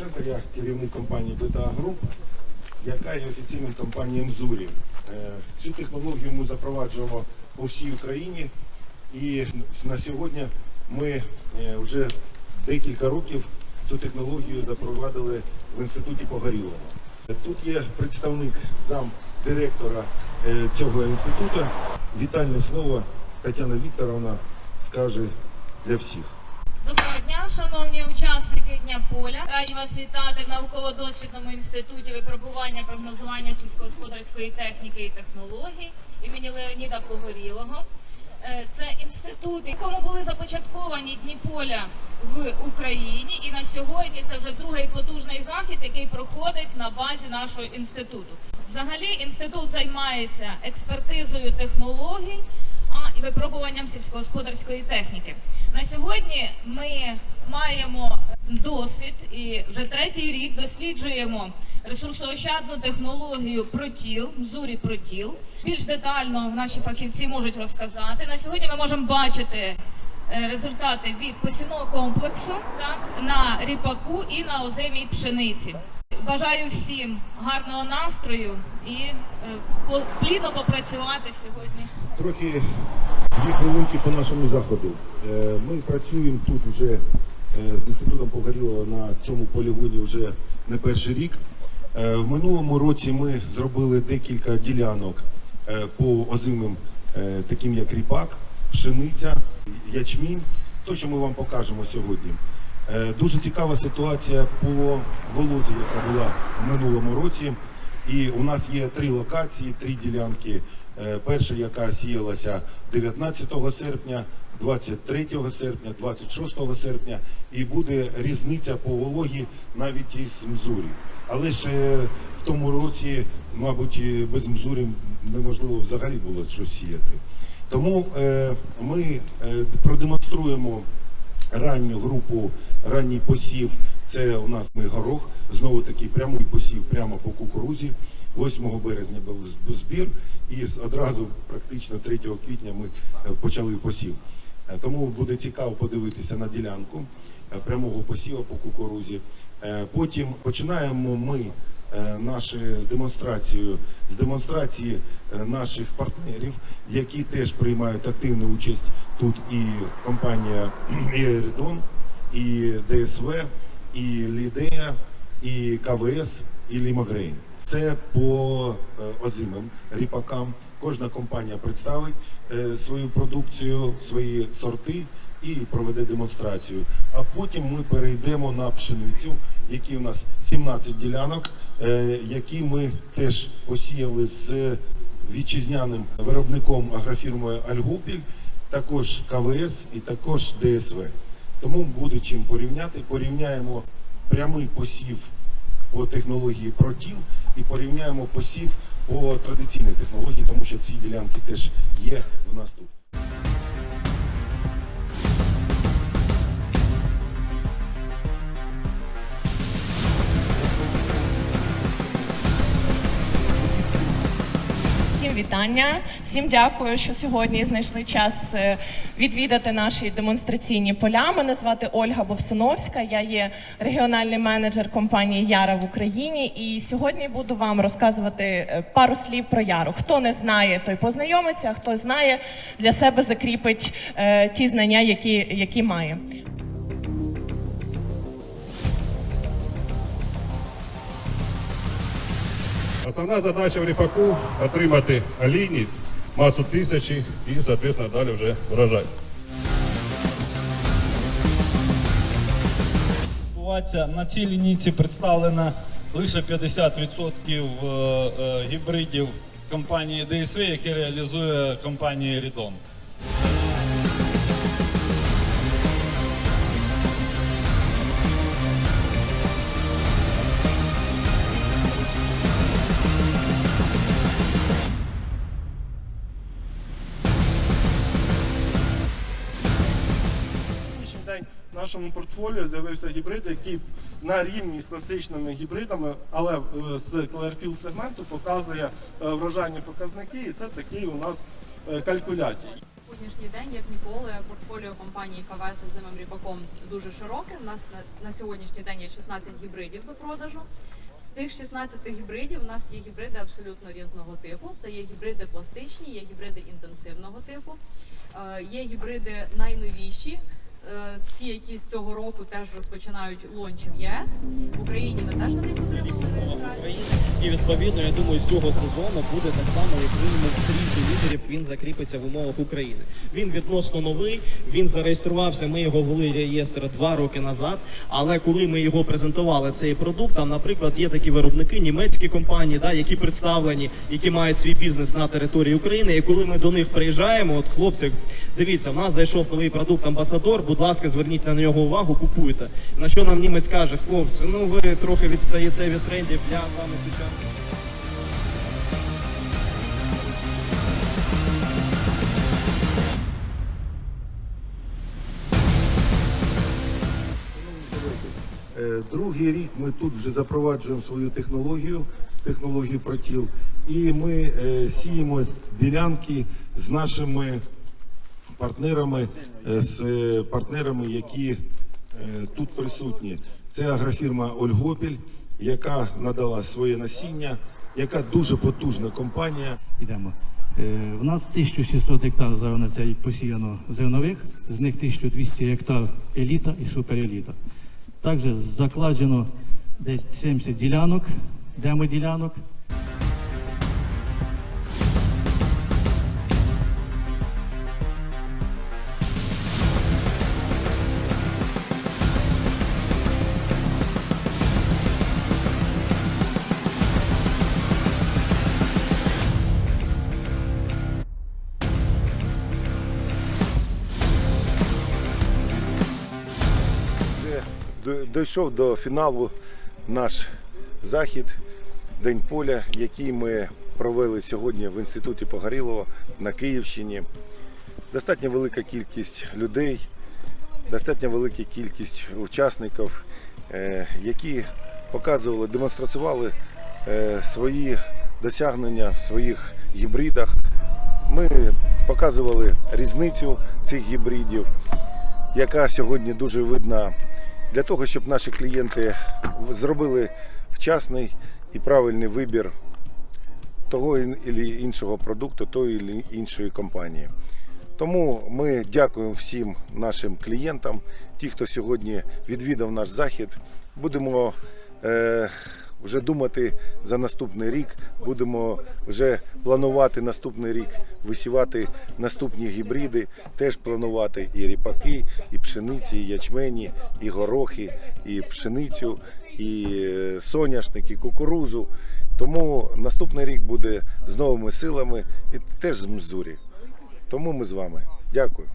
Олександр я керівник компанії Бета Груп, яка є офіційною компанією Мзурі. Е, Цю технологію ми запроваджуємо по всій Україні і на сьогодні ми е, вже декілька років цю технологію запровадили в інституті Погорілого. Тут є представник зам директора е, цього інституту. Вітальне слово Тетяна Вікторовна скаже для всіх. Шановні учасники Дня поля. Раді вас вітати в науково-дослідному інституті випробування прогнозування сільськогосподарської техніки і технологій імені Леоніда Погорілого. Е, Це інститут, якому були започатковані дні поля в Україні. І на сьогодні це вже другий потужний захід, який проходить на базі нашого інституту. Взагалі інститут займається експертизою технологій і випробуванням сільськогосподарської техніки. На сьогодні ми маємо досвід і вже третій рік досліджуємо ресурсоощадну технологію протіл, мзурі протіл. Більш детально наші фахівці можуть розказати. На сьогодні ми можемо бачити е, результати від посівного комплексу так, на ріпаку і на озимій пшениці. Бажаю всім гарного настрою і е, плідно попрацювати сьогодні. Трохи дві хвилинки по нашому заходу. Е, Ми працюємо тут вже з інститутом Погорілого на цьому полігоні вже не перший рік. Е, В минулому році ми зробили декілька ділянок е, по озимим, е, таким як ріпак, пшениця, ячмінь. То, що ми вам покажемо сьогодні. Е, Дуже цікава ситуація по володі, яка була в минулому році. І у нас є три локації, три ділянки. Е, Перша, яка сіялася 19 серпня, 23 серпня, 26 серпня, і буде різниця по вологі навіть із Мзурі. Але ж в тому році, мабуть, без Мзурі неможливо взагалі було щось сіяти. Тому е, ми е, продемонструємо ранню групу, ранній посів. Це у нас ми горох, знову таки прямий посів прямо по кукурузі. 8 березня був збір, і одразу практично 3 квітня ми е, почали посів. Е, Тому буде цікаво подивитися на ділянку е, прямого посіву по кукурузі. Потім починаємо ми нашу демонстрацію з демонстрації наших партнерів, які теж приймають активну участь тут і компанія Еридон, і ДСВ, і Лідея, і КВС, і Лімагрейн. Це по е, озимим ріпакам. Кожна компанія представить е, свою продукцію, свої сорти і проведе демонстрацію. А потім ми перейдемо на пшеницю, які у нас 17 ділянок, е, які ми теж посіяли з вітчизняним виробником агрофірмою Альгупіль, також КВС і також ДСВ. Тому буде чим порівняти. Порівняємо прямий посів по технології протіл і порівняємо посів по традиційній технології, тому що ці ділянки теж є в нас тут. Всім вітання, всім дякую, що сьогодні знайшли час е, відвідати наші демонстраційні поля. Мене звати Ольга Бовсуновська. Я є регіональний менеджер компанії Яра в Україні. І сьогодні буду вам розказувати е, пару слів про Яру. Хто не знає, той познайомиться. Хто знає, для себе закріпить е, ті знання, які, які має. Основна задача в ріпаку отримати олійність, масу тисячі і, соответственно, далі вже врожай. На цій лінійці представлено лише 50% е, е, гібридів компанії DSV, які реалізує компанія Рідон. Нашому портфоліо з'явився гібрид, який на рівні з класичними гібридами, але е, з Clearfield сегменту показує е, врожайні показники, і це такий у нас е, калькулятій. Сьогоднішній день, як ніколи, портфоліо компанії КВС з зимим ріпаком дуже широке. У нас на, на сьогоднішній день є 16 гібридів до продажу. З цих 16 гібридів у нас є гібриди абсолютно різного типу. Це є гібриди пластичні, є гібриди інтенсивного типу, є гібриди найновіші. Е, Ті, які з цього року теж розпочинають лонч в ЄС. В Україні ми теж на них отримали. І відповідно, я думаю, з цього сезону буде так само, як мінімум трійці лідерів він закріпиться в умовах України. Він відносно новий. Він зареєструвався. Ми його ввели в реєстр два роки назад. Але коли ми його презентували, цей продукт, там, наприклад, є такі виробники, німецькі компанії, да, які представлені, які мають свій бізнес на території України. І коли ми до них приїжджаємо, от хлопці, дивіться, в нас зайшов новий продукт амбасадор. Будь ласка, зверніть на нього увагу, купуйте. На що нам німець каже, хлопці, ну ви трохи відстаєте від трендів. Я саме зараз. Е, Другий рік ми тут вже запроваджуємо свою технологію, технологію протіл, і ми е, сіємо ділянки з нашими партнерами, з е, партнерами, які е, тут присутні. Це агрофірма Ольгопіль, яка надала своє насіння, яка дуже потужна компанія. Йдемо. Е, В нас 1600 гектар зараз на цей посіяно зернових, з них 1200 гектар еліта і супереліта. Також закладено десь 70 ділянок, демоділянок. Дійшов до фіналу наш захід, День поля, який ми провели сьогодні в інституті Погорілова на Київщині. Достатньо велика кількість людей, достатньо велика кількість учасників, е, які показували, демонстрували е, свої досягнення в своїх гібридах. Ми показували різницю цих гібридів яка сьогодні дуже видна для того, щоб наші клієнти зробили вчасний і правильний вибір того ін- іншого продукту, тої ілі іншої компанії. Тому ми дякуємо всім нашим клієнтам, ті, хто сьогодні відвідав наш захід. Будемо е, вже думати за наступний рік, будемо вже планувати наступний рік, висівати наступні гібриди, теж планувати і ріпаки, і пшениці, і ячмені, і горохи, і пшеницю, і е, соняшник, і кукурузу. Тому наступний рік буде з новими силами і теж з Мзурі. Тому ми з вами. Дякую.